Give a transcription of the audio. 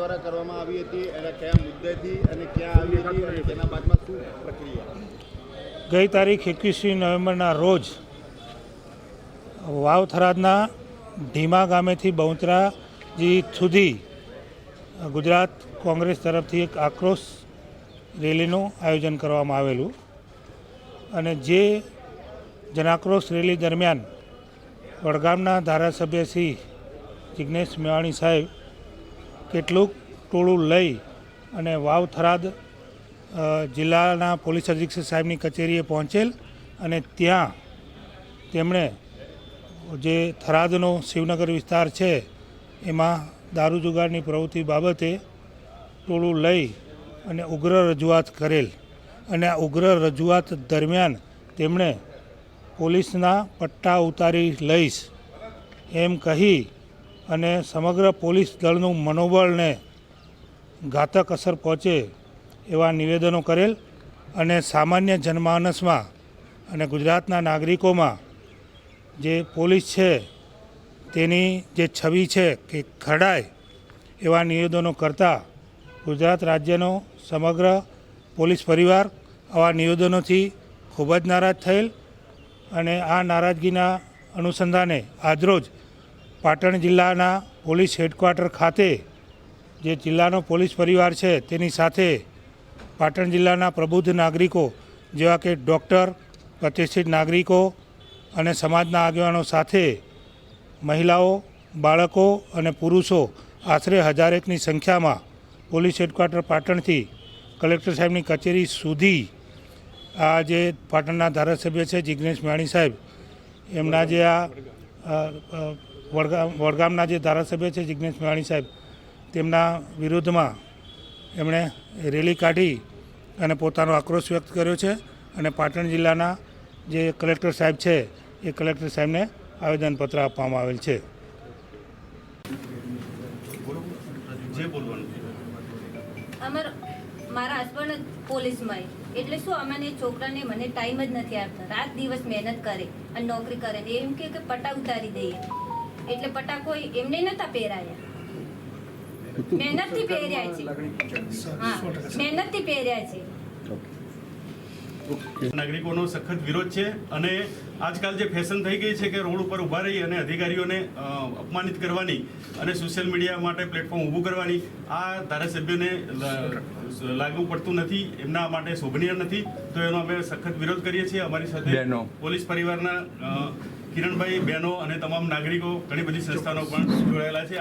દ્વારા કરવામાં આવી હતી એના કયા મુદ્દેથી અને ક્યાં આવી હતી તેના બાદમાં શું પ્રક્રિયા? ગઈ તારીખ એકવીસમી નવેમ્બરના રોજ વાવ થરાદના ઢીમા ગામેથી બહુચરાજી સુધી ગુજરાત કોંગ્રેસ તરફથી એક આક્રોશ રેલીનું આયોજન કરવામાં આવેલું અને જે જનાક્રોશ રેલી દરમિયાન વડગામના ધારાસભ્ય શ્રી જિજ્ઞેશ મેવાણી સાહેબ કેટલુંક ટોળું લઈ અને વાવ થરાદ જિલ્લાના પોલીસ અધિક્ષક સાહેબની કચેરીએ પહોંચેલ અને ત્યાં તેમણે જે થરાદનો શિવનગર વિસ્તાર છે, એમાં દારૂ જુગારની પ્રવૃત્તિ બાબતે ટોળું લઈ અને ઉગ્ર રજૂઆત કરેલ. અને આ ઉગ્ર રજૂઆત દરમિયાન તેમણે પોલીસના પટ્ટા ઉતારી લઈશ એમ કહી અને સમગ્ર પોલીસ દળનું મનોબળને ઘાતક અસર પહોંચે એવા નિવેદનો કરેલ અને સામાન્ય જનમાનસમાં અને ગુજરાતના નાગરિકોમાં જે પોલીસ છે, તેની જે છબી છે કે ખરડાય એવા નિવેદનો કરતા ગુજરાત રાજ્યનો સમગ્ર પોલીસ પરિવાર આવા નિવેદનોથી ખૂબ જ નારાજ થયેલ અને આ નારાજગીના અનુસંધાને આજરોજ પાટણ જિલ્લાના પોલીસ હેડક્વાર્ટર ખાતે જે જિલ્લાનો પોલીસ પરિવાર છે, તેની સાથે પાટણ જિલ્લાના પ્રબુદ્ધ નાગરિકો, જેવા કે ડૉક્ટર, પ્રતિષ્ઠિત નાગરિકો અને સમાજના આગેવાનો સાથે મહિલાઓ, બાળકો અને પુરુષો આશરે હજારેકની સંખ્યામાં પોલીસ હેડક્વાર્ટર પાટણથી કલેક્ટર સાહેબની કચેરી સુધી આ જે પાટણના ધારાસભ્ય છે જિજ્ઞેશ મેવાણી સાહેબ, એમના જે આ વડગામ વડગામના જે ધારાસભ્ય છે જિજ્ઞેશ મેવાણી સાહેબ તેમના વિરુદ્ધમાં એમણે રેલી કાઢી અને પોતાનો આક્રોશ વ્યક્ત કર્યો છે અને પાટણ જિલ્લાના જે કલેક્ટર સાહેબ છે એ કલેક્ટર સાહેબને આવેદનપત્ર આપવામાં આવેલ છે. મારા હસબન્ડ પોલીસમાં એટલે શું અમને છોકરાને મને ટાઈમ જ નથી આપતા. રાત દિવસ મહેનત કરે અને નોકરી કરે એમ કે કે પટ્ટા ઉતારી દઈએ. એટલે પટાકો એમને નતા પહેરાયા. મહેનતથી પહેર્યા છે. હા મહેનતથી પહેર્યા છે. નાગરિકોનો સખત વિરોધ છે અને આજકાલ જે ફેશન થઈ ગઈ છે કે રોડ ઉપર ઊભા રહી અને અધિકારીઓને અપમાનિત કરવાની અને સોશિયલ મીડિયા માટે પ્લેટફોર્મ ઊભું કરવાની આ ધારાસભ્યોને લાગુ પડતું નથી એમના માટે શોભનીય નથી. તો એનો અમે સખત વિરોધ કરીએ છીએ અમારી સાથે પોલીસ પરિવારના કિરણભાઈ બહેનો અને તમામ નાગરિકો ઘણી બધી સંસ્થાનો પણ જોડાયેલા છે.